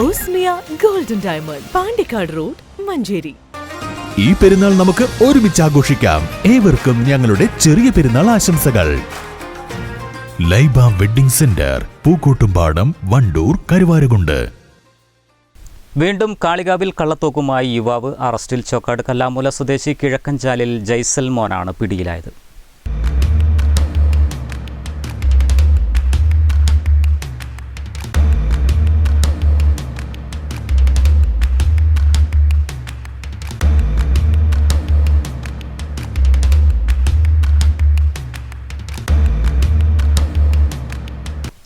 Osmiya golden diamond Pandikkad road Manjeri. ഈ പെരുന്നാൾ നമുക്ക് ഒരുമിച്ച് ആഘോഷിക്കാം. ഏവർക്കും ഞങ്ങളുടെ ചെറിയ പെരുന്നാൾ ആശംസകൾ. Laiba wedding centre Pookkottumpadam Wandoor Karuvarakundu. വീണ്ടും കാളികാവിൽ കള്ളത്തോക്കുമായി യുവാവ് അറസ്റ്റിൽ ചോക്കാട് കല്ലാമൂല സ്വദേശി കിഴക്കൻചാലിൽ ജയ്സൽ മോനാണ് പിടിയിലായത്.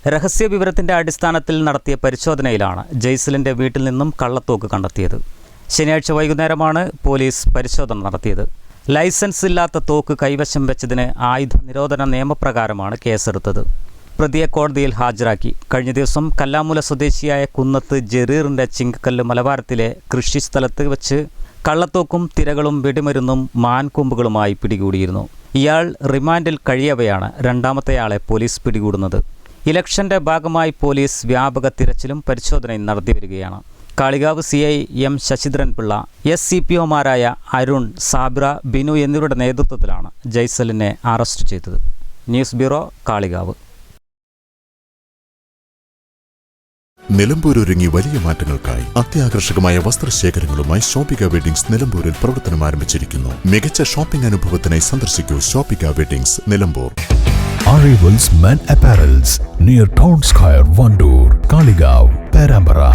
രഹസ്യ വിവരത്തിന്റെ അടിസ്ഥാനത്തിൽ നടത്തിയ പരിശോധനയിലാണ് ജയ്സലിന്റെ വീട്ടിൽ നിന്നും കള്ളത്തോക്ക് കണ്ടെത്തിയത്. ശനിയാഴ്ച വൈകുന്നേരമാണ് പോലീസ് പരിശോധന നടത്തിയത്. ലൈസൻസ് ഇല്ലാത്ത തോക്ക് കൈവശം വെച്ചതിന് ആയുധ നിരോധന നിയമപ്രകാരമാണ് കേസെടുത്തത്. പ്രതിയെ കോടതിയിൽ ഹാജരാക്കി. കഴിഞ്ഞ ദിവസം കല്ലാമൂല സ്വദേശിയായ കുന്നത്ത് ജെറീറിന്റെ ചിങ്കക്കല്ല് മലബാരത്തിലെ കൃഷിസ്ഥലത്ത് വെച്ച് കള്ളത്തോക്കും തിരകളും വെടിമരുന്നും മാൻകൊമ്പുകളുമായി പിടികൂടിയിരുന്നു. ഇയാൾ റിമാൻഡിൽ കഴിയവെയാണ് രണ്ടാമത്തെയാളെ പോലീസ് പിടികൂടുന്നത്. ഇലക്ഷന്റെ ഭാഗമായി പോലീസ് വ്യാപക തിരച്ചിലും പരിശോധനയും നടത്തിവരികയാണ് Kalikavu C I M Sasidharan Pillai S C P ഒമാരായ Arun Sabra Binu എന്നിവരുടെ നേതൃത്വത്തിലാണ് ജയ്സലിനെ അറസ്റ്റ് ചെയ്തത്. News bureau Kalikavu. നിലമ്പൂർ ഒരുങ്ങി വലിയ മാറ്റങ്ങൾക്കായി അത്യാകർഷകമായ വസ്ത്രശേഖരങ്ങളുമായി ഷോപ്പിക വെഡിങ്സ് നിലമ്പൂരിൽ പ്രവർത്തനം ആരംഭിച്ചിരിക്കുന്നു മികച്ച ഷോപ്പിംഗ് അനുഭവത്തിനായി സന്ദർശിക്കൂ Shoppika weddings Nilambur. Arrivals Men Apparels near Town Square, Vandoor, Kaligav, Perambara.